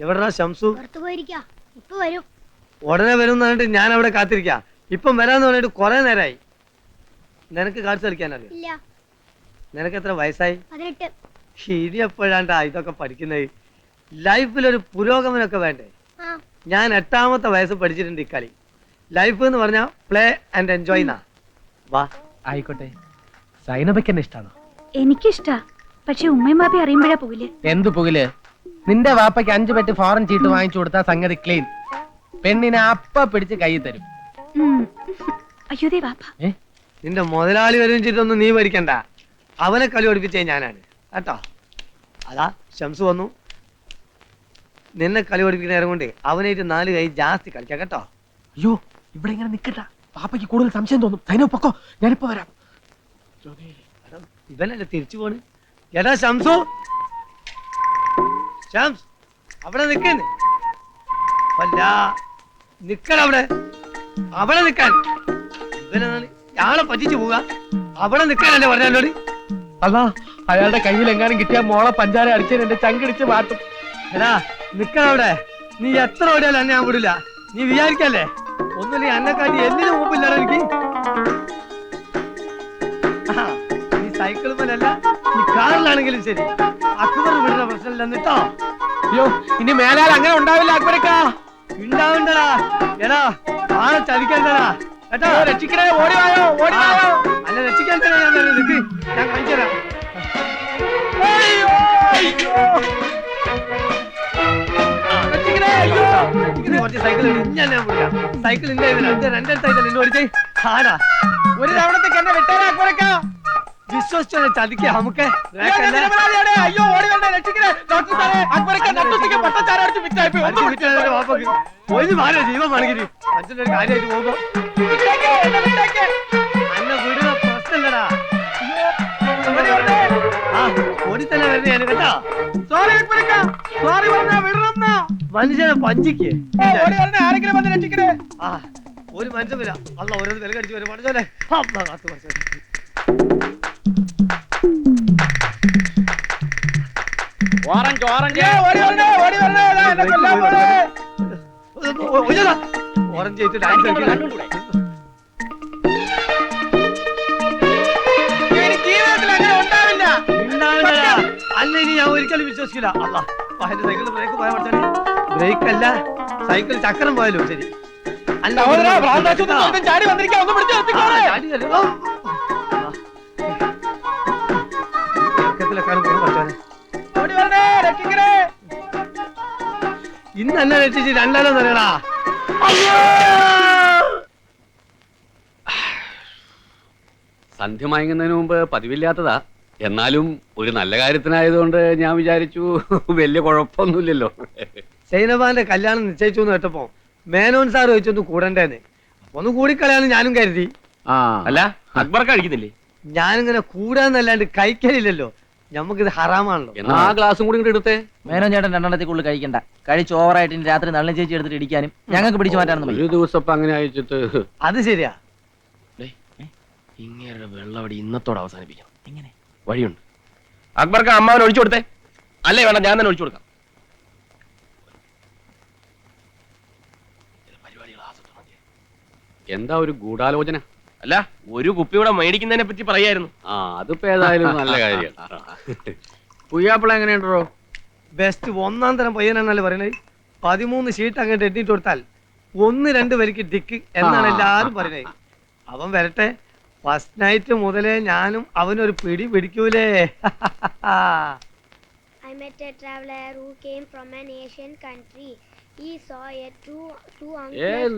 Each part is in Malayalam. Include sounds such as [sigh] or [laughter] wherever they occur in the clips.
എവിടെടാ ശംസു? പുറത്തു പോയിരിക്കാ. ഇപ്പൊ വരും. ഉടനെ വരും എന്ന് പറഞ്ഞിട്ട് ഞാൻ അവിടെ കാത്തിരിക്കാം. ഇപ്പം വരാന്ന് പറഞ്ഞിട്ട് കുറെ നേരമായി നിനക്ക് കാണിച്ചു കളിക്കാൻ അറിയാം? ഇല്ല. നിനക്ക് എത്ര വയസ്സായി? പതിനെട്ട്. ഇനി എപ്പോഴാണ്ടാ ഇതൊക്കെ പഠിക്കുന്നത്? ലൈഫിലൊരു പുരോഗമനമൊക്കെ വേണ്ടേ? ആ. ഞാൻ എട്ടാമത്തെ വയസ്സ് പഠിച്ചിട്ടുണ്ട് ഇക്കളി ലൈഫ് എന്ന് പറഞ്ഞാൽ പ്ലേ ആൻഡ് എൻജോയ് എന്നാ വാ. ആയിക്കോട്ടെ. സൈനബയ്ക്ക് എന്നെ ഇഷ്ടമാണോ എനിക്കിഷ്ടാ. പക്ഷെ ഉമ്മയും ബാപ്പി അറിയുമ്പോഴാ പോകില്ലേ എന്ത് പുകിൽ? നിന്റെ വാപ്പയ്ക്ക് അഞ്ചു പെറ്റ് ഫോറൻ ചീട്ട് വാങ്ങിച്ചു കൊടുത്ത സംഗതി ക്ലീൻ പെണ്ണിനെ അപ്പ പിടിച്ച് കൈ തരും. അയ്യോ ദേ വാപ്പ. ഏ? നിന്റെ മുതലാളി വരും ചീട്ടൊന്നും നീ മരിക്കണ്ട അവനെ കളി ഓടിപ്പിച്ചേ ഞാനാണ്. കേട്ടോ? അതാ ഷംസ് വന്നു. നിന്നെ കളി ഓടിപ്പിക്കുന്ന നേരം കൊണ്ട് അവനായിട്ട് നാല് കൈ ജാസ്തി കളിക്കാം കേട്ടോ? അയ്യോ ഇവിടെ ഇങ്ങനെ നിക്കട്ട പാപ്പയ്ക്ക് കൂടുതൽ സംശയം തോന്നും. സൈനോ പൊക്കോ ഞാനിപ്പോ വരാം. എടാ, ഇവനല്ലേ തിരിച്ചു പോണ്? എടാ ഷംസു ഷംസ് അവിടെ നിക്കുന്നു അല്ല നിക്കട അവിടെ. അവിടെ നിക്കാൻ. ഇവനാണ് ഞാളെ പറ്റിച്ചു പോവുക. അവിടെ നിക്കാനല്ലേ പറഞ്ഞല്ലോ അല്ല അയാളുടെ കയ്യിൽ എങ്ങാനും കിട്ടിയ മോളെ പഞ്ചാര അടിച്ചതിന് എന്റെ ചങ്കിടിച്ച് മാറ്റും. എടാ നിക്കണ അവിടെ. നീ എത്ര ഓടിയാലും എന്നെ ഞാൻ വിടില്ല. നീ വിചാരിക്കല്ലേ? ഒന്നുമില്ല എന്നെക്കാട്ടി എന്തിനു മുമ്പില്ലടാ എനിക്ക്. ആഹാ, മേലല്ല നീ കാറിലാണെങ്കിലും ശരി. അക്ബർ വിടുന്ന പ്രശ്നമില്ല എന്നിട്ടോ? അയ്യോ ഇനി മേലാൽ അങ്ങനെ ഉണ്ടാവില്ല അക്ബരക്കാ. ഉണ്ടാവണ്ടടാ എടാ ആളെ ചതിക്കണ്ടടാ. കേട്ടോ? രക്ഷിക്കണേ ഓടി വായോ ഓടി വായോ. അല്ല രക്ഷിക്കാൻ ഞാൻ വരുന്നത്. നിക്ക് ഞാൻ കാണിച്ചു തരാം. സൈക്കിൾ ഇല്ല രണ്ടേ സൈക്കിൾ ഇന്ന് ഓടിച്ചേ. ആടാ. ഒരു തവണത്തേക്ക് എന്നെ വിട്ടേരാ അക്ബരക്കാ. വിശ്വസിച്ചോ ചതിക്ക നമുക്ക് അയ്യോ, ഓടി വരണേ രക്ഷിക്കണേ. ഡോക്ടർ സാറേ അക്ബരക്ക നട്ടുച്ചയ്ക്ക് പട്ടച്ചാര അടിച്ച് വിറ്റായി പോയി. ഒന്ന് ഒരു മാല ജീവൻ വേണമെങ്കിൽ അച്ഛന്റെ ഒരു കാര്യമായിട്ട് പോകുമ്പോ. അന്നെ വിടുന്ന പ്രശ്നമില്ലടാ. ആ ഓടി തന്നെ വരുന്നതാണ് കേട്ടോ. സോറി അക്ബരക്ക സോറി പറഞ്ഞാ വിടണമെന്നാ. മനുഷ്യനെ പഞ്ചിക്ക് ഓടി വരണേ ആരെങ്കിലും വന്ന് രക്ഷിക്കണേ. ആ ഒരു മനുഷ്യൻ വരാം. അല്ല ഓരോ വില കടിച്ചു വരും പഠിച്ചോലെ കാത്തു കുറച്ച് ഓറഞ്ച് ഓറഞ്ച് ഓറഞ്ച് ആയിട്ട് ഡാൻസ് ഉണ്ടാവില്ലടാ. അല്ല ഇനി ഞാൻ ഒരിക്കലും വിശ്വസിക്കില്ല. അല്ല എന്റെ സൈക്കിൾ ബ്രേക്ക് പോയാൽ പഠിച്ചാലേ ബ്രേക്ക് അല്ല സൈക്കിൾ ചക്രം പോയാലോ ശരി. അല്ല ചാടി വന്നിരിക്കാ. ഒന്ന് പിടിച്ച് എന്നെ രക്ഷിച്ച് രണ്ടാലും തരടാ സന്ധ്യ മയങ്ങുന്നതിന് മുമ്പ് പതിവില്ലാത്തതാ. എന്നാലും ഒരു നല്ല കാര്യത്തിനായതുകൊണ്ട് ഞാൻ വിചാരിച്ചു വലിയ കുഴപ്പമൊന്നുമില്ലല്ലോ. സൈനബാന്റെ കല്യാണം നിശ്ചയിച്ചു എന്ന് കേട്ടപ്പോ മേനോൻ സാർ ചോദിച്ചൊന്ന് കൂടണ്ടേന്ന്. ഒന്ന് കൂടിക്കളയാന്ന് ഞാനും കരുതി. ആ. അല്ല അക്ബർ കഴിക്കുന്നില്ലേ? ഞാനിങ്ങനെ കൂടാന്നല്ലാണ്ട് കഴിക്കലില്ലല്ലോ. നമുക്കിത് ഹറാമാണല്ലോ. എന്നാ? ആ ഗ്ലാസും കൂടി ഇങ്ങോട്ട് എടുത്തേ. മേനോ ചേട്ടൻ രണ്ടെണ്ണത്തിൽ കഴിക്കണ്ട. കഴിച്ച് ഓവറായിട്ട് ഇനി രാത്രി നല്ല ചേച്ചി എടുത്തിട്ട് ഇടിക്കാനും ഞങ്ങൾക്ക് പിടിച്ചു മാറ്റാനൊന്നും ഒരു ദിവസം ഇപ്പൊ അങ്ങനെ അയച്ചിട്ട്. അത് ശരിയാ. ഇങ്ങനെ വെള്ളവടി ഇന്നത്തോടെ അവസാനിപ്പിക്കാം എങ്ങനെ വഴിയുണ്ട്. അക്ബർക്ക് അമ്മാവൻ ഒഴിച്ചു കൊടുത്തേ. അല്ലേ വേണ്ട ഞാൻ തന്നെ ഒഴിച്ചു കൊടുക്കാം. എന്താ ഒരു ഗൂഢാലോചന? അല്ല ഒരു കുപ്പി ഇവിടെ മേടിക്കുന്നതിനെ പറ്റി പറയായിരുന്നു. ആ അതിപ്പോ ഏതായാലും [laughs] നല്ല കാര്യം. പുയ്യാപ്പിള എങ്ങനെയുണ്ടോ? ബെസ്റ്റ് ഒന്നാം തരം പയ്യനാണല്ലോ പറയുന്നത് പതിമൂന്ന് ഷീറ്റ് അങ്ങോട്ട് എട്ടിട്ട് കൊടുത്താൽ ഒന്ന് രണ്ട് വരിക്ക് ഡിക്ക് എന്നാണ്. എല്ലാരും പറയുന്നത് അവൻ വരട്ടെ. ഫസ്റ്റ് നൈറ്റ് മുതലേ ഞാനും അവനൊരു പിടി പിടിക്കൂലേ. [laughs] I met a traveler who came from an Asian country.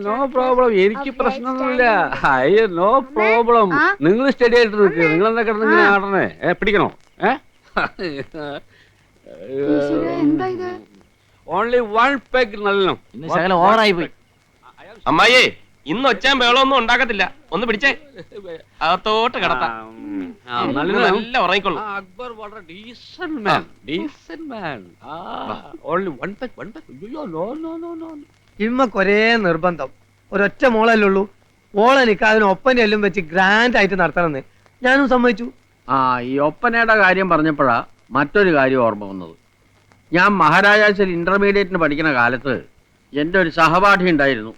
No problem എനിക്ക് പ്രശ്നമൊന്നുമില്ല. അയ്യോ നോ പ്രോബ്ലം നിങ്ങൾ സ്റ്റഡി ആയിട്ട് നിൽക്കുക നിങ്ങൾ എന്താ കിടന്ന് ഇങ്ങനെ ആടണേ ഏ പിടിക്കണോ? ഏ? ഓൺലി വൺ പെഗ് നല്ലോ അമ്മായി ഓവറായി പോയി. അമ്മായിയേ ഇന്ന് ഒച്ചാൻ ഒന്നും ഉണ്ടാക്കത്തില്ല. ഒന്ന് പിടിച്ചേ. അകത്തോട്ട് കിടത്താം. നല്ല ഉറങ്ങിക്കൊള്ളു. അക്ബർ വളരെ decent man decent man only one peg one peg അയ്യോ നോ നോ നോ നോ നിർബന്ധം. ഒരൊറ്റ മോളല്ലേ ഉള്ളൂ. മോളെനിക്ക് അതിന് ഒപ്പന എല്ലാം വെച്ച് ഗ്രാൻഡ് ആയിട്ട് നടത്തണമെന്ന്. ഞാനും സമ്മതിച്ചു. ആ ഈ ഒപ്പനയുടെ കാര്യം പറഞ്ഞപ്പോഴാ മറ്റൊരു കാര്യം ഓർമ്മ വന്നത്. ഞാൻ മഹാരാജാസിൽ ഇന്റർമീഡിയറ്റിന് പഠിക്കുന്ന കാലത്ത് എന്റെ ഒരു സഹപാഠി ഉണ്ടായിരുന്നു.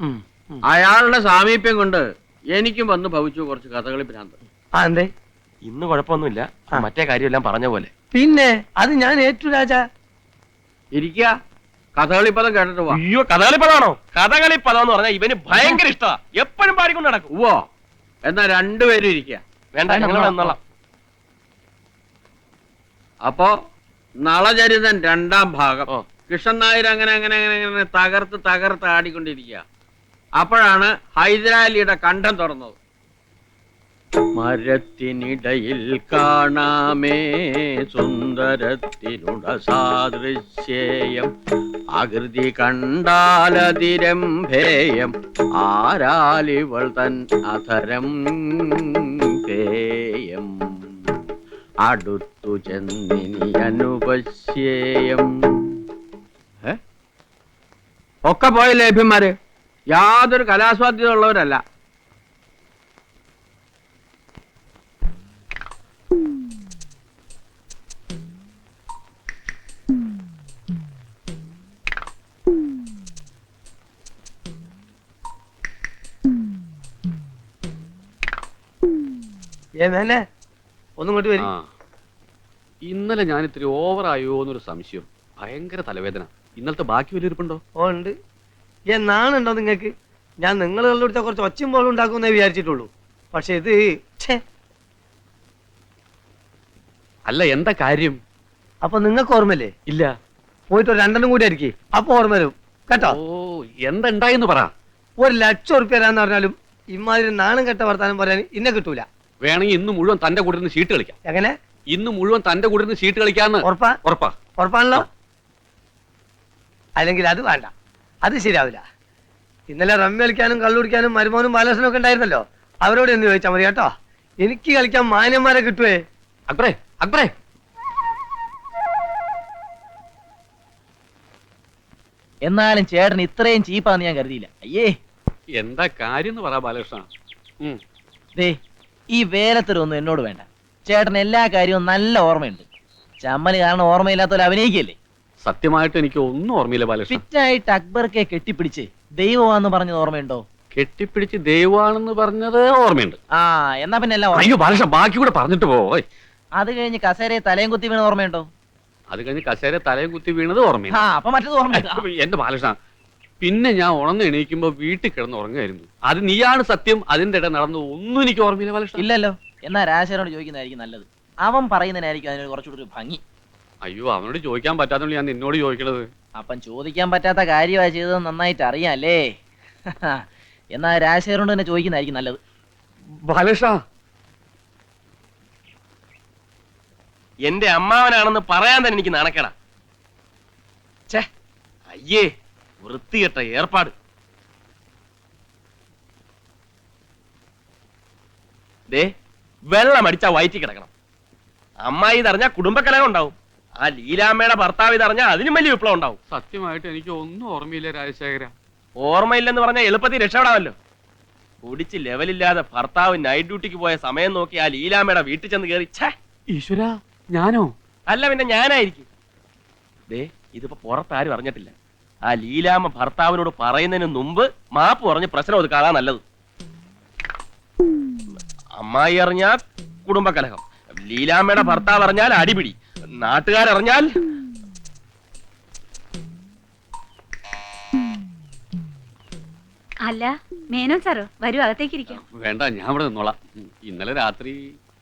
ഉം. അയാളുടെ സാമീപ്യം കൊണ്ട് എനിക്കും വന്ന് ഭവിച്ചു കുറച്ച് കഥകളി ഭ്രാന്ത്. ആ എന്തേ? ഇന്ന് കുഴപ്പമൊന്നുമില്ല. മറ്റേ കാര്യമെല്ലാം പറഞ്ഞ പോലെ. പിന്നെ അത് ഞാൻ ഏറ്റു രാജാ. ഇരിക്കുക കഥകളി പദം കേട്ടിട്ട് വാ. അയ്യോ കഥകളിപ്പതാണോ കഥകളിപ്പദം എന്ന് പറഞ്ഞാൽ ഇവന് ഭയങ്കര ഇഷ്ടമാ എപ്പോഴും പാടിക്കൊണ്ട് നടക്കും. ഉവ്വോ? എന്നാ രണ്ടുപേരും ഇരിക്കുക വേണ്ട ഞങ്ങൾ ഇവിടെ അപ്പോ നളചരിതൻ രണ്ടാം ഭാഗം. ഓ. കൃഷ്ണൻ നായർ അങ്ങനെ അങ്ങനെ അങ്ങനെ അങ്ങനെ തകർത്ത് തകർത്ത് ആടിക്കൊണ്ടിരിക്കുക. അപ്പോഴാണ് ഹൈദരാലിയുടെ കണ്ഠം തുറന്നത്. മരത്തിനിടയിൽ കാണാമേ സുന്ദരത്തിനുട സാദൃശ്യേയം ആകൃതി കണ്ടാലതിരംഭേയം ആരാലിവൾ തൻ അധരം പേയം. അടുത്തു ചെന്നിനി അനുപശ്യേയം? ഒക്കെ പോയ ലേഭ്യന്മാര് യാതൊരു കലാസ്വാദ്യത ഉള്ളവരല്ല ഒന്നും ഇങ്ങോട്ട് വരും. ഇന്നലെ ഞാൻ ഇത്തിരി ഓവറായോ എന്നൊരു സംശയം. ഭയങ്കര തലവേദന. ഇന്നലത്തെ ബാക്കി വലിയിരിപ്പുണ്ടോ ഓ ഉണ്ട്. എന്നാണുണ്ടോ നാണുണ്ടോ നിങ്ങൾക്ക്? ഞാൻ നിങ്ങൾ കണ്ടുപിടിച്ച കുറച്ച് ഒച്ചയും പോലും ഉണ്ടാക്കുമെന്നേ വിചാരിച്ചിട്ടുള്ളൂ. പക്ഷെ ഇത് ഛേ. അല്ല എന്താ കാര്യം? അപ്പൊ നിങ്ങൾക്ക് ഓർമ്മല്ലേ ഇല്ല. പോയിട്ട് ഒരു രണ്ടെണ്ണം കൂടി ആയിരിക്കും. അപ്പൊ ഓർമ്മ വരും. കേട്ടോ? ഓ എന്തായെന്ന് പറ. ഒരു ലക്ഷം ഉറുപ്പ്യ തരാന്ന് പറഞ്ഞാലും ഇമാതിരി നാണം കെട്ട വർത്താനം പറയാൻ ഇന്നെ കിട്ടൂല. വേണമെങ്കിൽ ഇന്ന് മുഴുവൻ തന്റെ കൂടെ നിന്ന് ഷീട്ട് കളിക്കാം. എങ്ങനെ? ഇന്ന് മുഴുവൻ തന്റെ കൂടെ നിന്ന് ഷീട്ട് കളിക്കാന്ന്. ഉറപ്പാ? ഉറപ്പാ. ഉറപ്പാണല്ലോ? അല്ലെങ്കിൽ അത് വേണ്ട. അത് ശരിയാവില്ല. ഇന്നലെ റമ്മി കളിക്കാനും കള്ളുടിക്കാനും മരുമോനും ബാലകൃഷ്ണനും ഒക്കെ ഉണ്ടായിരുന്നല്ലോ. അവരോട് എന്ന് ചോദിച്ചാൽ മതി കേട്ടോ. എനിക്ക് കളിക്കാൻ മാന്യന്മാരെ കിട്ടുവേ. അക്ബറേ അക്ബറേ. എന്നാലും ചേട്ടൻ ഇത്രയും ചീപ്പാന്ന് ഞാൻ കരുതിയില്ല. അയ്യേ. എന്താ കാര്യം എന്ന് പറ ബാലകൃഷ്ണ. ഉം. ദേ ഈ വേലത്തരൊന്നും എന്നോട് വേണ്ട. ചേട്ടൻ എല്ലാ കാര്യവും നല്ല ഓർമ്മയുണ്ട്. ചമ്മൽ കാരണം ഓർമ്മയില്ലാത്തവരെ അഭിനയിക്കല്ലേ? സത്യമായിട്ട് എനിക്ക് ഒന്നും ഓർമ്മയില്ല ബാലകൃഷ്ണ. ഫിറ്റായിട്ട് അക്ബർക്കെ കെട്ടിപ്പിടിച്ച് ദൈവമാന്ന് പറഞ്ഞത് ഓർമ്മയുണ്ടോ? കെട്ടിപ്പിടിച്ച് ദൈവമാണെന്ന് പറഞ്ഞത് ഓർമ്മയുണ്ട്. ആ എന്നാ പിന്നെ എല്ലാം ഓർമ്മ അയ്യോ ബാലകൃഷ്ണ ബാക്കി കൂടെ പറഞ്ഞിട്ട് പോ ഓയ്. അത് കഴിഞ്ഞ് കസേരയെ തലയും കുത്തി വീണത് ഓർമ്മയുണ്ടോ? അത് കഴിഞ്ഞ് കസേര തലയും കുത്തി വീണത് ആ ഓർമ്മയില്ല അപ്പൊ മറ്റത് ഓർമ്മയുണ്ട് എന്റെ ബാലകൃഷ്ണ പിന്നെ ഞാൻ ഉണർന്ന് എണീക്കുമ്പോ വീട്ടിൽ കിടന്ന് ഉറങ്ങുമായിരുന്നു. അത് നീയാണ് സത്യം അതിന്റെ ഇട നടന്നു ഒന്നും എനിക്ക് ഓർമ്മയില്ല ബാലകൃഷ്ണ. ഇല്ലല്ലോ. എന്നാ രാജശേഖരനോട് ചോദിക്കുന്നതായിരിക്കും നല്ലത്. അവൻ പറയുന്നതിനായിരിക്കും അതിന് കുറച്ചുകൂടി ഒരു ഭംഗി. അയ്യോ അവനോട് ചോദിക്കാൻ പറ്റാത്തോണ്ട് ഞാൻ നിന്നോട് ചോദിക്കണത്. അപ്പം ചോദിക്കാൻ പറ്റാത്ത കാര്യമായി ചെയ്തത് നന്നായിട്ട് അറിയാം അല്ലേ എന്നാ രാജശേഖരനോട് തന്നെ ചോദിക്കുന്നതായിരിക്കും നല്ലത്. ബാലകൃഷ്ണ. എന്റെ അമ്മാവനാണെന്ന് പറയാൻ തന്നെ എനിക്ക് നാണക്കേടാ. ഛേ അയ്യേ വൃത്തികെട്ട ഏർപ്പാട്. ദേ വെള്ളം അടിച്ചാ വയറ്റി കിടക്കണം. അമ്മായി ഇതറിഞ്ഞാ കുടുംബക്കലകം ഉണ്ടാവും. ആ ലീലാമ്മയുടെ ഭർത്താവ് ഇതറിഞ്ഞാൽ അതിനും വലിയ വിപ്ലവം ഉണ്ടാവും. സത്യമായിട്ട് എനിക്ക് ഒന്നും ഓർമ്മയില്ല രാജശേഖര. ഓർമ്മയില്ലെന്ന് പറഞ്ഞാൽ എളുപ്പത്തിൽ രക്ഷപ്പെടാമല്ലോ. കുടിച്ച് ലെവലില്ലാതെ ഭർത്താവ് നൈറ്റ് ഡ്യൂട്ടിക്ക് പോയ സമയം നോക്കി ആ ലീലാമ്മയുടെ വീട്ടിൽ ചെന്ന് കയറി ഛേ! ഈശ്വര ഞാനോ? അല്ല പിന്നെ ഞാനായിരിക്കും. ദേ ഇതിപ്പോ പുറത്താരും അറിഞ്ഞിട്ടില്ല. ആ ലീലാമ്മ ഭർത്താവിനോട് പറയുന്നതിന് മുമ്പ് മാപ്പ് പറഞ്ഞ് പ്രശ്നം ഒതുക്കാതാ നല്ലത്. അമ്മായി അറിഞ്ഞാൽ കുടുംബകലഹം ലീലാമ്മയുടെ ഭർത്താവ് അറിഞ്ഞാൽ അടിപിടി. നാട്ടുകാരറിഞ്ഞാൽ അല്ല മേനോൻ സാറോ വരൂ അകത്തേക്ക് ഇരിക്കാം വേണ്ട ഞാൻ ഇവിടെ നിന്നോളാം. ഇന്നലെ രാത്രി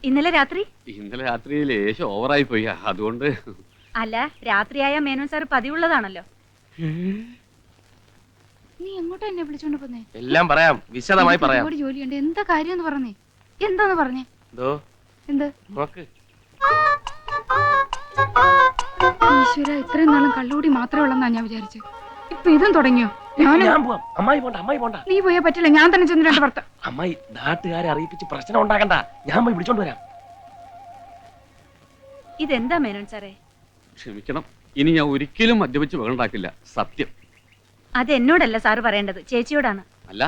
ഇന്നലെ രാത്രി? ഇന്നലെ രാത്രി ലേശം ഓവറായി പോയി അതുകൊണ്ട് അല്ല രാത്രിയായ മേനോൻ സാർ പതിവുള്ളതാണല്ലോ. നീ എങ്ങോട്ടാ എന്നെ വിളിച്ചോണ്ട് പോന്നേ? എല്ലാം പറയാം വിശദമായി പറയാം. ഒരുപാട് ജോലിയുണ്ട്. എന്താ കാര്യം എന്ന് പറഞ്ഞേ? എന്താന്ന് പറഞ്ഞേ? എന്തോ? എന്ത്? നോക്ക്. ഈശ്വര ഇത്രയും നാളും കള്ളുകൂടി മാത്രമേ ഉള്ളെന്നാ ഞാൻ വിചാരിച്ചു. ഇപ്പൊ ഇതും തുടങ്ങിയോ? ഞാൻ പോവാം. അമ്മായി പോണ്ട അമ്മായി പോണ്ട. നീ പോയാ പറ്റില്ല ഞാൻ തന്നെ ചെന്ന് രണ്ട് ഭർത്ത അമ്മായി നാട്ടുകാരെ അറിയിപ്പിച്ച് പ്രശ്നം ഉണ്ടാക്കണ്ട. ഞാൻ പോയി വിളിച്ചോണ്ട് വരാം. ഇതെന്താ മേനോൻ സാറേ? ക്ഷമിക്കണം. ഇനി ഞാൻ ഒരിക്കലും മദ്യപിച്ച് വേണ്ടാക്കില്ല സത്യം. അത് എന്നോടല്ല സാറ് പറയേണ്ടത്. ചേച്ചിയോടാണ്. അല്ല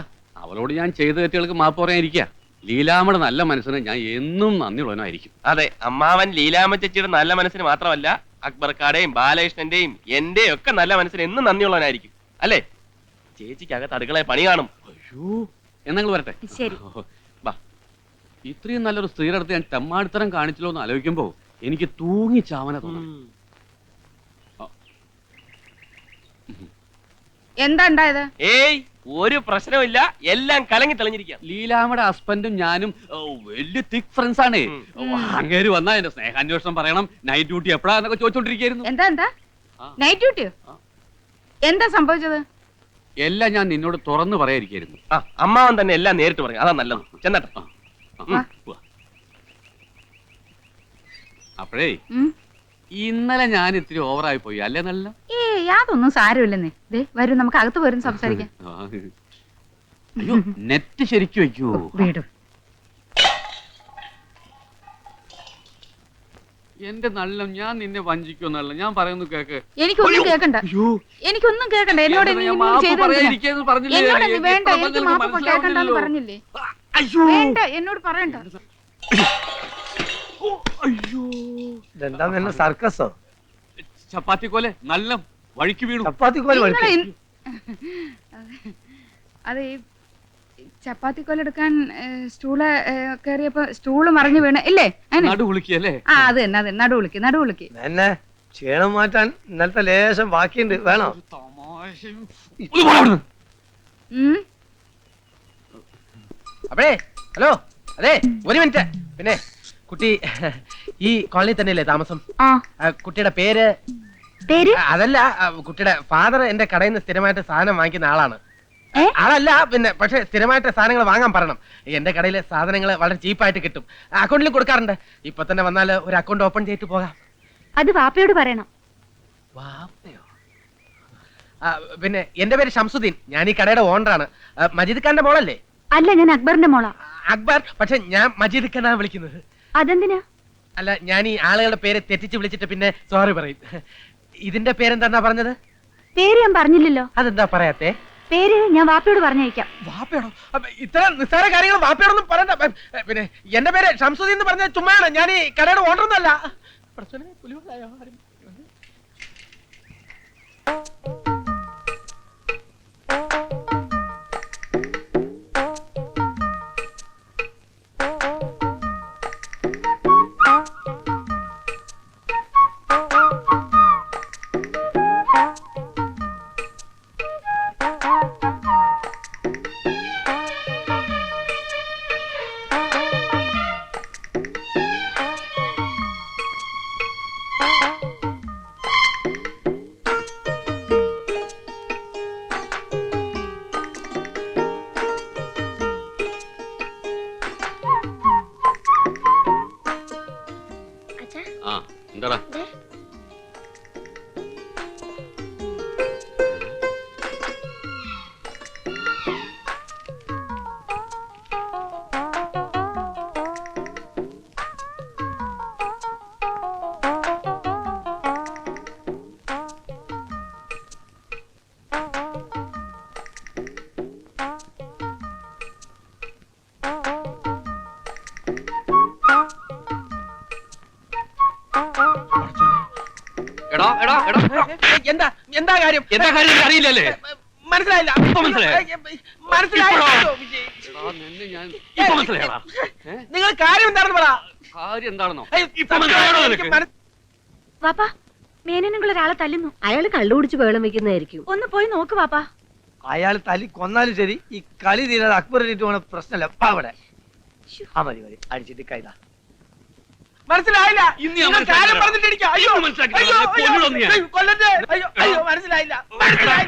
അവളോട് ഞാൻ ചെയ്ത തെറ്റുകൾക്ക് മാപ്പ് പറയാനിരിക്കുക ലീലാമ്മയുടെ നല്ല മനസ്സിന് ഞാൻ എന്നും നന്ദിയുള്ളവനായിരിക്കും അതെ അമ്മാവൻ ലീലാമ്മ ചേച്ചിയുടെ നല്ല മനസ്സിന് മാത്രമല്ല അക്ബർക്കാടെയും ബാലകൃഷ്ണന്റെയും എന്റെയും ഒക്കെ നല്ല മനസ്സിന് എന്നും നന്ദിയുള്ളവനായിരിക്കും. അല്ലേ? ചേച്ചിക്കകത്ത് അടുക്കളയെ പണി കാണും. അയ്യോ എന്നങ്ങൾ വരട്ടെ? ശരി. ഇത്രയും നല്ലൊരു സ്ത്രീയുടെ അടുത്ത് ഞാൻ തെമ്മാടിത്തരം കാണിച്ചല്ലോ എന്ന് ആലോചിക്കുമ്പോ എനിക്ക് തൂങ്ങി ചാവന തോന്നുന്നു എന്താ ഉണ്ടായത്? ഏയ് ഒരു പ്രശ്നമില്ല എല്ലാം കലങ്ങി തെളിഞ്ഞിരിക്കാം ലീലാമ്മയുടെ ഹസ്ബൻഡും ഞാനും ഓ, വലിയ തിക് ഫ്രണ്ട്സ് ആണ്. അങ്ങേര് വന്നാ എന്റെ സ്നേഹാന്വേഷണം പറയണം. നൈറ്റ് ഡ്യൂട്ടി എപ്പോഴാന്നൊക്കെ ചോദിച്ചോണ്ടിരിക്കുന്നു എന്താ എന്താ? ആ. നൈറ്റ് ഡ്യൂട്ടിയോ ആ. എന്താ സംഭവിച്ചത്? എല്ലാം ഞാൻ നിന്നോട് തുറന്നു പറയായിരിക്കുന്നു ആ അമ്മാവൻ തന്നെ എല്ലാം നേരിട്ട് പറയും അതാ നല്ലത്. ചെന്നട്ടെ. ആ, അപ്പോഴേ ഉം. ഇന്നലെ ഞാൻ ഇത്തിരി ഓവറായി പോയി. അല്ലേ നല്ല? ഏ യാതൊന്നും സാരമില്ലെന്നേ. ദേ വരൂ നമുക്ക് അകത്ത് പോരും സംസാരിക്കാം. അയ്യോ നെറ്റ് ശരിക്കും വെക്കൂ വീടും. എന്റെ നല്ല ഞാൻ നിന്നെ വഞ്ചിക്കുമെന്നല്ല ഞാൻ പറയുന്നു കേക്ക്. എനിക്കൊന്നും കേക്കണ്ട. എനിക്കൊന്നും കേക്കണ്ട. എന്നോട് വേണ്ട എത്ര എനിക്ക് പറഞ്ഞാലും മാപ്പ് കേക്കണ്ടെന്ന് പറഞ്ഞില്ലേ? വേണ്ട എന്നോട് പറയണ്ട. അയ്യോ. ഇതെന്താ തന്നെ സർക്കസോ? ചപ്പാത്തി കോലെ നല്ല വഴിക്ക് വീണു. ചപ്പാത്തി കോൽ നിങ്ങളെ വഴിക്ക്. ഇൻ- അത് ഈ ചപ്പാത്തി കൊലെടുക്കാൻ സ്റ്റൂൾ കയറിയപ്പോ സ്റ്റൂൾ മറിഞ്ഞു വീണ്. ഇല്ലേ? അതിന് നടു വിളിക്കല്ലേ ആ അത് തന്നെ അത് നടു വിളിക്ക് നടു വിളിക്ക്. എന്നെ ക്ഷീണം മാറ്റാൻ ഇന്നലത്തെ ലേശം ബാക്കിയുണ്ട്. വേണോ? ഉം? അപ്പഴേ ഹലോ അതെ ഒരു മിനിറ്റ്. പിന്നെ കുട്ടി ഈ കോളനി തന്നെയല്ലേ താമസം? ആ. കുട്ടിയുടെ പേര്? പേര്? അതല്ല കുട്ടിയുടെ ഫാദർ എന്റെ കടയിൽ നിന്ന് സ്ഥിരമായിട്ട് സാധനം വാങ്ങിക്കുന്ന ആളാണ്. ഏ? ആളല്ല പിന്നെ പക്ഷെ സ്ഥിരമായിട്ട് സാധനങ്ങൾ വാങ്ങാൻ പറയണം. എന്റെ കടയിലെ സാധനങ്ങൾ വളരെ ചീപ്പായിട്ട് കിട്ടും. അക്കൗണ്ടിൽ കൊടുക്കാറുണ്ട്. ഇപ്പൊ തന്നെ വന്നാൽ ഒരു അക്കൗണ്ട് ഓപ്പൺ ചെയ്തിട്ട് പോകാം. അത് വാപ്പയോട് പറയണം. വാപ്പയോ? ആ, പിന്നെ എന്റെ പേര് ഷംസുദ്ദീൻ. ഞാൻ ഈ കടയുടെ ഓണറാണ്. മജീദ് ഖാന്റെ മോളല്ലേ? അല്ല ഞാൻ അക്ബറിന്റെ മോളാ. അക്ബർ പക്ഷെ ഞാൻ മജീദ് ഖാനാണ് വിളിക്കുന്നത്. അതെന്തിനാ? അല്ല ഞാൻ ഈ ആളുകളുടെ പേര് തെറ്റിച്ച് വിളിച്ചിട്ട് പിന്നെ സോറി പറയും. ഇതിന്റെ പേരെന്താ പറഞ്ഞത്? പേര് ഞാൻ പറഞ്ഞില്ലല്ലോ. അതെന്താ പറയാത്തെ? പേര് ഞാൻ വാപ്പയോട് പറഞ്ഞയക്കാം. വാപ്പയാണോ അപ്പൊ ഇത്ര നിസ്സാര കാര്യങ്ങൾ വാപ്പയോടൊന്നും പറയണ്ട. പിന്നെ എന്റെ പേര് ഷംസുദ്ദീൻ എന്ന് പറഞ്ഞ ചുമ്മാണ് ഞാൻ ഈ കടയുടെ ഓർഡർ ഒന്നല്ല. പ്രശ്നം പുലിവാലായോ? എടാ എടാ എടാ. എടാ. എന്താ എന്താ കാര്യം? എന്താ കാര്യം നിനക്ക് അറിയില്ലല്ലേ? മനസ്സിലായില്ല. ഇപ്പൊ മനസ്സിലായോ? മനസ്സിലായോ എടാ, നിന്നെ ഞാൻ ഇപ്പൊ മനസ്സിലായടാ നിങ്ങൾ കാര്യം എന്താണെന്ന് പറ. കാര്യം എന്താണെന്നോ? ഇപ്പൊ മനസ്സിലായോ എനിക്ക് നിനക്ക്? മനസ്സ്- വാപ്പ മേനങ്ങൾ ഒരാളെ തല്ലുന്നു. അയാൾ കള്ളുപിടിച്ച് വേളം വെക്കുന്നതായിരിക്കും. ഒന്ന് പോയി നോക്ക് പാപ്പ അയാൾ തല്ലി കൊന്നാലും ശരി. ഈ കളി തീരാതെ അക്ബറിനിട്ട് പോണ പ്രശ്നമല്ല. പാവടെ അവിടെ. ആ മതി മതി. അടിച്ചിട്ട് കൈതാ. മനസ്സിലായില്ല? മനസ്സിലായില്ല. മനസ്സിലായി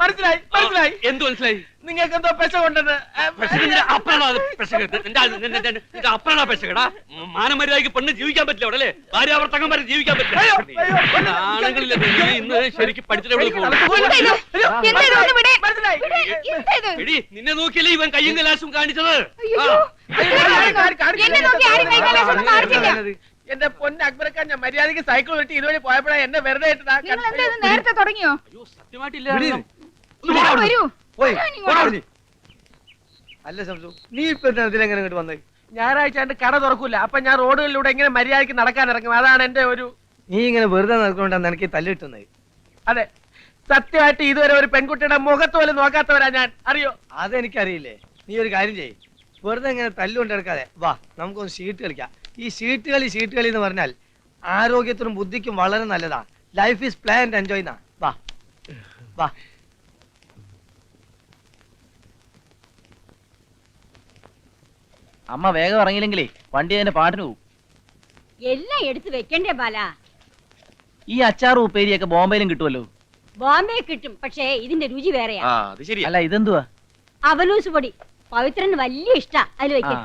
മനസ്സിലായി മനസ്സിലായി. എന്ത് മനസ്സിലായി? നിങ്ങൾക്ക് എന്തോ പെശ കൊണ്ടത് അപ്പനാ പെശകടാ മാനമര്യാദയ്ക്ക് പെണ്ണ് ജീവിക്കാൻ പറ്റില്ല അവിടെ അല്ലേ? ഭാര്യാവർത്തകം വരെ ജീവിക്കാൻ പറ്റില്ല. ഇന്ന് ശരിക്കും പഠിച്ചിട്ടേ നിന്നെ നോക്കിയല്ലേ ഇവൻ കയ്യും കലാശും കാണിച്ചത്? എന്റെ പൊന്ന അക്ബരക്കാൻ ഞാൻ മര്യാദയ്ക്ക് സൈക്കിൾ വെട്ടി ഇതുവഴി പോയപ്പോഴാണ് എന്നെ വെറുതെ ഇട്ടതാ. നിങ്ങൾ എന്താ ഇത് നേരത്തെ തുടങ്ങിയോ? സത്യമായിട്ടില്ല. വരൂ. അല്ല ശംസു നീ ഇപ്പൊ ഇതിലെങ്ങനെ ഇങ്ങോട്ട് വന്നത് ഞായറാഴ്ച എന്റെ കട തുറക്കൂല. അപ്പൊ ഞാൻ റോഡുകളിലൂടെ എങ്ങനെ മര്യാദയ്ക്ക് നടക്കാൻ ഇറങ്ങും. അതാണ് എന്റെ ഒരു നീ ഇങ്ങനെ വെറുതെ നടക്കൊണ്ടാണ് എനിക്ക് തല്ലിട്ടുന്നത് തല്ല് കിട്ടുന്നത് അതെ. സത്യമായിട്ട് ഇതുവരെ ഒരു പെൺകുട്ടിയുടെ മുഖത്ത് പോലും നോക്കാത്തവരാ ഞാൻ. അറിയോ? അതെനിക്കറിയില്ലേ. നീ ഒരു കാര്യം ചെയ്യ്. വെറുതെ ഇങ്ങനെ തല്ലുകൊണ്ട് എടുക്കാതെ വാ നമുക്കൊന്ന് ഷീട്ട് കളിക്കാം. ഈ ഷീട്ട് കളി ഷീട്ട് കളി എന്ന് പറഞ്ഞാൽ ആരോഗ്യത്തിനും ബുദ്ധിക്കും വളരെ നല്ലതാ. Life is planned and enjoy എന്നാ വാ. വാ. അമ്മ വേഗം ഇറങ്ങിയില്ലെങ്കിലേ വണ്ടി അതിന്റെ പാട്ടിന് പോകും എല്ലാം എടുത്ത് വെക്കണ്ടേ ബാല? ഈ അച്ചാറും ഉപ്പേരിയൊക്കെ ബോംബെയിലും കിട്ടുമല്ലോ ബോംബെ കിട്ടും പക്ഷേ ഇതിന്റെ രുചി വേറെയാ. ആ അത് ശരിയാ. അല്ല ഇതെന്തുവാ? അവലൂസ് പൊടി. പവിത്രന് വലിയ ഇഷ്ടാ അതിൽ ആ, വെക്കും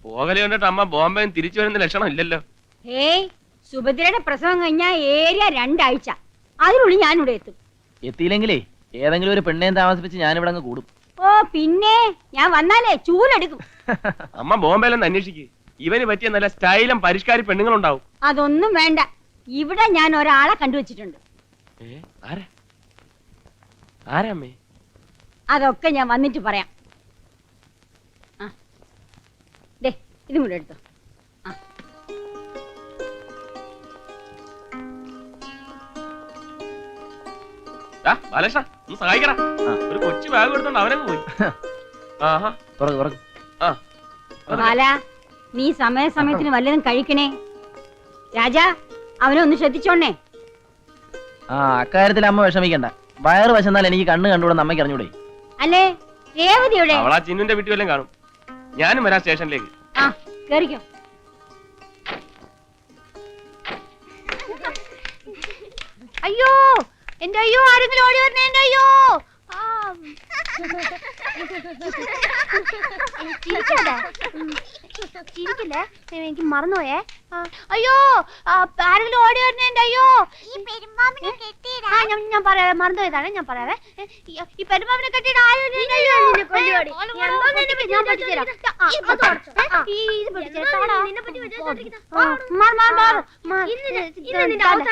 പോകലെ കണ്ടിട്ട് അമ്മ ബോംബെ തിരിച്ചു വരുന്ന ലക്ഷണം ഇല്ലല്ലോ. ഹേയ് സുഭദ്രയുടെ പ്രസവം കഴിഞ്ഞാ ഏരിയ രണ്ടാഴ്ച. അതിനുള്ളിൽ ഞാനിവിടെ എത്തും. എത്തിയില്ലെങ്കിലേ ഏതെങ്കിലും ഒരു പെണ്ണേം താമസിപ്പിച്ച് ഞാനിവിടെ അങ്ങ് കൂടും. ഓ പിന്നെ ഞാൻ വന്നാലേ ചൂലെടുക്കും. [laughs] അമ്മ ബോംബെയിലൊന്ന് അന്വേഷിക്ക്. ഇവന് പറ്റിയ നല്ല സ്റ്റൈലും പരിഷ്കാരി പെണ്ണുങ്ങളുണ്ടാവും. അതൊന്നും വേണ്ട. ഇവിടെ ഞാൻ ഒരാളെ കണ്ടുവച്ചിട്ടുണ്ട്. അതൊക്കെ ഞാൻ വന്നിട്ട് പറയാം. ആ ദേ ഇതും കൂടെ എടുത്തോ. ബാലകൃഷ്ണ ഒന്ന് സഹായിക്കടാ. ഒരു കൊച്ചു ബാഗ് എടുത്തോണ്ട് അവനങ്ങ് പോയി. ആഹാ. തുറക്ക് തുറക്ക് ആ. ബാല നീ സമയസമയത്തിന് വല്ലതും കഴിക്കണേ? രാജാ അവനെ ഒന്ന് ശ്രദ്ധിച്ചോണേ. ആ അക്കാര്യത്തിൽ അമ്മ വിഷമിക്കണ്ട. വയറ് വശന്നാൽ എനിക്ക് കണ്ണ് കണ്ടുകൂടെ അമ്മയ്ക്ക് അറിഞ്ഞൂടെ? അല്ലേ? രേവതിയുടെ? അവളാ ചിന്നുന്റെ വീട്ടിൽ വല്ലതും കാണും. ഞാനും വരാം സ്റ്റേഷനിലേക്ക്. ആ കേറിക്കോ. അയ്യോ എന്റെ അയ്യോ ആരെങ്കിലും ഓടി വരണേ എന്റെ അയ്യോ. ചിരിക്കല്ലേ എനിക്ക് മറന്നുപോയേ ആ, അയ്യോ ആ, ആരെങ്കിലും ഓടി വരണേ എന്റെ അയ്യോ ആ ഞാൻ ഞാൻ പറയാം മറന്നുപോയതാണ് ഞാൻ പറയാവേ ഈ- ഈ പെരുമാവിനെ കെട്ടിയിട്ട് ആരും അയ്യോ. നിന്നെ ഞാൻ പഠിച്ചുതരാം. ആ, അത് പഠിച്ചോ. ആ, ഈ ഇത് പഠിച്ചുതരാം. താടാ. ആ, മാറ്, മാറ്, മാറ്. മാറ്. തല.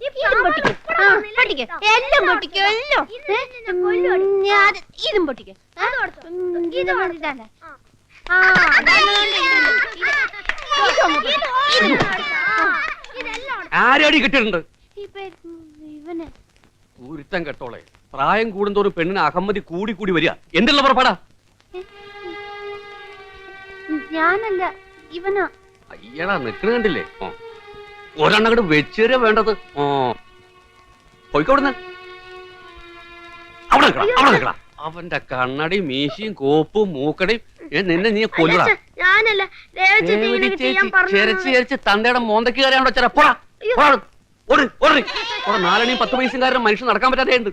ഇതും പൊട്ടിക്ക്. ആ, പൊട്ടിക്ക്. എല്ലാം പൊട്ടിക്ക്, എല്ലാം. ഞാൻ ഇതും പൊട്ടിക്ക്. ഇത്. ആ. ആരടി കിട്ടിയിട്ടുണ്ട്? ഇവന്. കെട്ടോളെ. പ്രായം കൂടുന്തോറും പെണ്ണിന് അഹമ്മതി കൂടി കൂടി വരിക. എന്തല്ല പുറപ്പാടാ? ഞാനല്ല ഇവനാ. അയ്യടാ നിക്കണ കണ്ടില്ലേ? ഓ ഒരെണ്ണം കൂടെ വെച്ചേരാ വേണ്ടത്. ഓ പോയിക്കോടുന്ന് അവിടെ അവിടെ. അവന്റെ കണ്ണടയും മീശയും കോപ്പും മൂക്കടയും ഏ, നിന്നെ നീ കൊല്ലടാ. ഞാനല്ല. മോന്തക്ക് ചേച്ചി ഇങ്ങനെ ചെയ്യാൻ പറഞ്ഞു ചെരച്ച് ചെരച്ച് തന്തയുടെ മോന്തയ്ക്ക് കയറിയാണോ ചെറ പോടാ നാലണിയും പത്ത് പൈസക്കാരൻ മനുഷ്യൻ നടക്കാൻ പറ്റാതെ ഉണ്ട്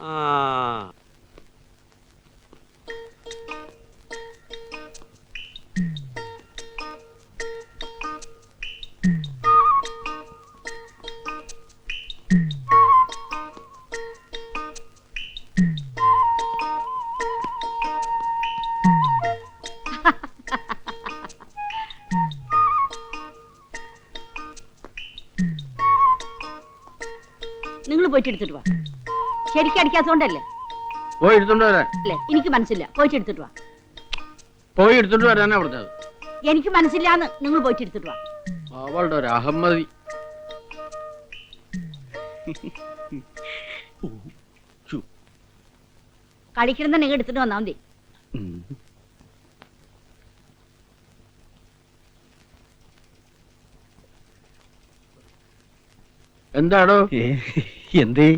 ആ. പോയിട്ട് എടുത്തിട്ട് വാ. ശരിക്കും അടിക്കാത്തോണ്ടല്ലേ പോയി എടുത്തോണ്ട് വരാൻ. അല്ലേ? എനിക്ക് മനസ്സില്ല. പോയിട്ട് എടുത്തിട്ട് വാ. പോയി എടുത്തോണ്ട് വരാനാ പറഞ്ഞത് എനിക്ക് മനസ്സില്ലാന്ന് നിങ്ങൾ പോയിട്ട് എടുത്തിട്ട് വാ. അവളുടെ ഒരു അഹമ്മതി. കളിക്കണം നിങ്ങൾ എടുത്തിട്ട് വന്നാ മതി. എന്താടോ? എന്തേ?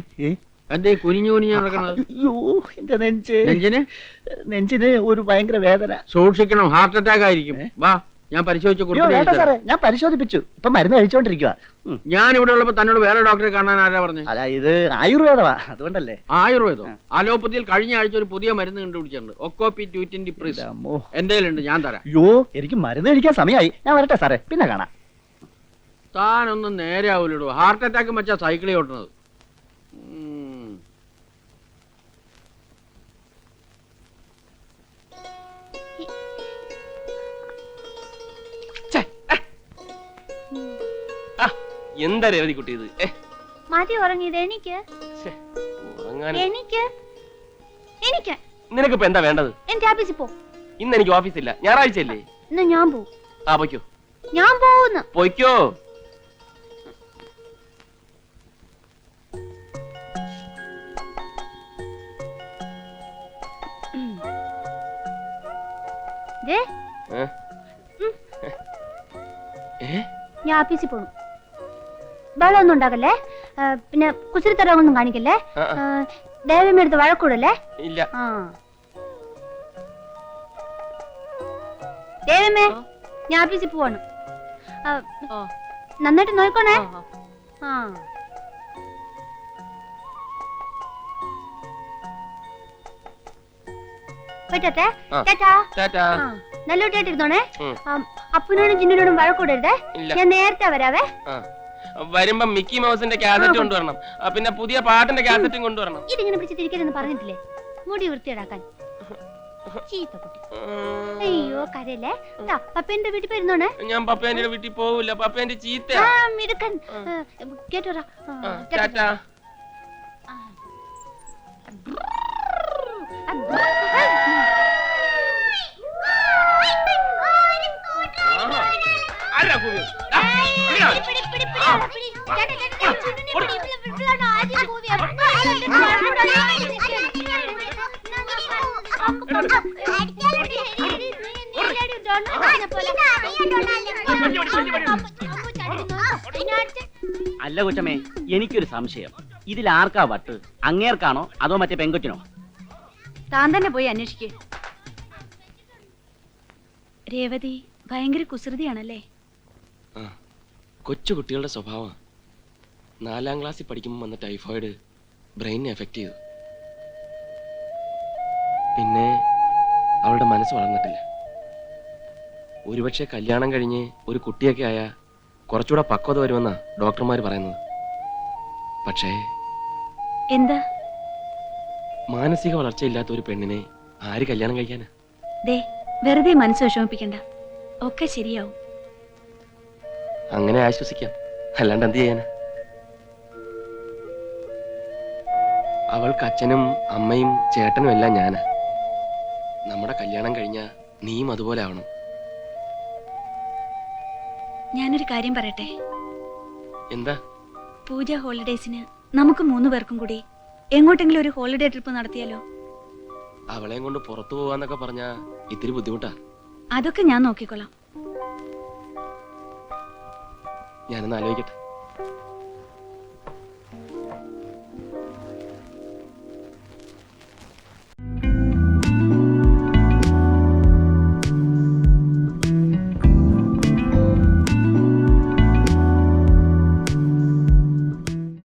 എന്തേ കുനിഞ്ഞു കുനിഞ്ഞു നടക്കണത്? അയ്യോ എന്റെ നെഞ്ച്. നെഞ്ചിന്? നെഞ്ചിന് ഒരു ഭയങ്കര വേദന. സൂക്ഷിക്കണം ഹാർട്ട് അറ്റാക്ക് ആയിരിക്കും. വാ ഞാൻ പരിശോധിച്ച് അയ്യോ വേണ്ട സാറേ ഞാൻ പരിശോധിപ്പിച്ചു. ഇപ്പൊ മരുന്ന് കഴിച്ചോണ്ടിരിക്കുക ഞാൻ ഇവിടെ ഉള്ളപ്പോ തന്നോട് വേറെ ഡോക്ടറെ കാണാൻ ആരാ പറഞ്ഞു? അല്ല ഇത് ആയുർവേദമാ അതുകൊണ്ടല്ലേ. ആയുർവേദം. അലോപ്പതിയിൽ കഴിഞ്ഞ ആഴ്ച ഒരു പുതിയ മരുന്ന് കണ്ടുപിടിച്ചിട്ടുണ്ട്. ഒക്കോപി ടു ട്വന്റി പ്രിസ് എന്റെ കയ്യിലുണ്ട് ഞാൻ തരാം. അയ്യോ എനിക്ക് മരുന്ന് കഴിക്കാൻ സമയമായി ഞാൻ വരട്ടെ സാറേ പിന്നെ കാണാം. താനൊന്നും നേരെ ആവൂലോ ഹാർട്ട് അറ്റാക്ക് വെച്ചാ സൈക്കിളിൽ ഓട്ടുന്നത് എന്താ രേവതി കുട്ടി ഇത് മതി ഉറങ്ങിയത്. എനിക്ക്? എനിക്ക്? എനിക്ക്? നിനക്ക് ഇപ്പൊ എന്താ വേണ്ടത്? എന്റെ ഓഫീസിൽ പോ. ഇന്ന് എനിക്ക് ഓഫീസില്ല. ഞായറാഴ്ച അല്ലേ ഇന്ന് ഞാൻ പോവും. ആ പൊയ്ക്കോ. ഞാൻ പോവുന്നു. പൊയ്ക്കോ? ഞാൻ ഓഫീസിൽ പോണു. ബഹളമൊന്നും ഉണ്ടാകല്ലേ? പിന്നെ കുസൃത്തരമൊന്നും കാണിക്കല്ലേ. ദേവമ്മ എടുത്ത് വഴക്കൂടല്ലേ? ഇല്ല. ആ. ദേവമ്മേ ഞാൻ ഓഫീസിൽ പോവാണ്. ആ, നന്നായിട്ട് നോക്കണേ. ആ പോയിട്ടെ ആ. ടാറ്റാ. ടാറ്റാ. ആ നല്ല കുട്ടിയായിട്ടിരുന്നോണേ. ഉം. അപ്പനോടും ചിന്നിനോടും വഴക്കൂടരുതേ. ഇല്ല. ഞാൻ നേരത്തെ വരാവേ. ആ. വരുമ്പം മിക്കി മൗസിന്റെ കാസറ്റ് കൊണ്ടുവരണം. പിന്നെ പുതിയ പാട്ടിന്റെ കാസറ്റും കൊണ്ടുവരണം. ഇതിങ്ങനെ പിടിച്ച് തിരിക്കരുതെന്ന് പറഞ്ഞിട്ടില്ലേ? മുടി വൃത്തിയിടാക്കാൻ ചീത്ത കുട്ടി. അയ്യോ കരയല്ലേ? ദാ, പപ്പേന്റെ വീട്ടിൽ പോയിരുന്നോണേ? ഞാൻ പപ്പേന്റെ വീട്ടിൽ പോവില്ല. പപ്പേന്റെ ചീത്ത. ആ മിടുക്കൻ. കേട്ടോറാ ടാറ്റാ. ആരാ കൂവി? ആ, ഇങ്ങ് വാ. അല്ല കൊച്ചമ്മേ എനിക്കൊരു സംശയം. ഇതിൽ ആർക്കാ വട്ട്? അങ്ങേർക്കാണോ അതോ മറ്റേ പെങ്കൊച്ചിനോ? താൻ തന്നെ പോയി അന്വേഷിക്കേ. രേവതി ഭയങ്കര കുസൃതിയാണല്ലേ? ആ, കൊച്ചു കുട്ടികളുടെ സ്വഭാവം നാലാം ക്ലാസ്സിൽ പഠിക്കുമ്പോൾ വന്ന ടൈഫോയിഡ് ബ്രെയിനിനെ എഫക്ട് ചെയ്തു. പിന്നെ അവളുടെ മനസ്സ് വളർന്നിട്ടില്ല. ഒരുപക്ഷെ കല്യാണം കഴിഞ്ഞ് ഒരു കുട്ടിയൊക്കെ ആയ കുറച്ചുകൂടെ പക്വത വരുമെന്നാ ഡോക്ടർമാർ പറയുന്നത്. പക്ഷേ എന്താ? മാനസിക വളർച്ച ഇല്ലാത്ത ഒരു പെണ്ണിനെ ആര് കല്യാണം കഴിക്കാനാ? ദേ വെറുതെ മനസ്സ് വിഷമിപ്പിക്കണ്ട. ഒക്കെ ശരിയാവും. അങ്ങനെ ആശ്വസിക്കാം. അല്ലാണ്ട് എന്ത് ചെയ്യാനാ? അവൾക്ക് അച്ഛനും അമ്മയും ചേട്ടനും എല്ലാം ഞാനാ. നമ്മുടെ കല്യാണം കഴിഞ്ഞ നീയും അതുപോലെ ആവണം. ഞാനൊരു കാര്യം പറയട്ടെ? എന്താ? പൂജ ഹോളിഡേസിന് നമുക്ക് മൂന്ന് പേർക്കും കൂടി എങ്ങോട്ടെങ്കിലും ഒരു ഹോളിഡേ ട്രിപ്പ് നടത്തിയാലോ? അവളെയും കൊണ്ട് പുറത്തു പോവാന്നൊക്കെ പറഞ്ഞാ ഇത്തിരി ബുദ്ധിമുട്ടാ. അതൊക്കെ ഞാൻ നോക്കിക്കൊള്ളാം. ഞാനൊന്ന് ആലോചിക്കട്ടെ.